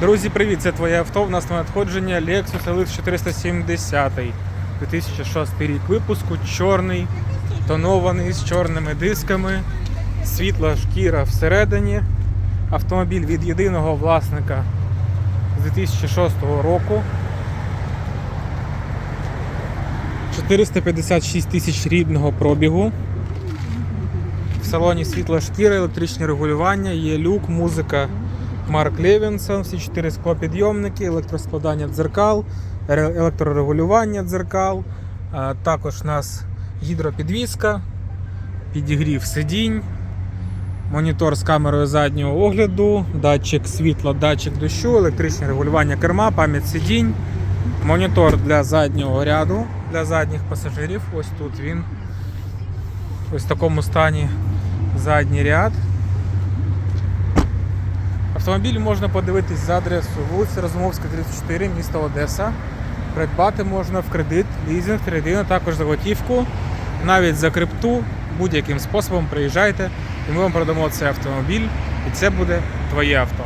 Друзі, привіт! Це твоє авто. У нас на надходження Lexus LX 470 2006 рік випуску. Чорний, тонований з чорними дисками, світла шкіра всередині. Автомобіль від єдиного власника з 2006 року. 456 тисяч рідного пробігу. В салоні світла шкіра, електричні регулювання, є люк, музика Марк Левінсон, всі чотири склопідйомники, електроскладання дзеркал, електрорегулювання дзеркал. Також у нас гідропідвізка, підігрів сидінь, монітор з камерою заднього огляду, датчик світла, датчик дощу, електричне регулювання керма, пам'ять сидінь, монітор для заднього ряду, для задніх пасажирів. Ось тут він. Ось в такому стані задній ряд. Автомобіль можна подивитись за адресою вулиця Розумовська, 34, місто Одеса. Придбати можна в кредит, лізинг, кредит, також за готівку, навіть за крипту. Будь-яким способом приїжджайте, і ми вам продамо цей автомобіль, і це буде твоє авто.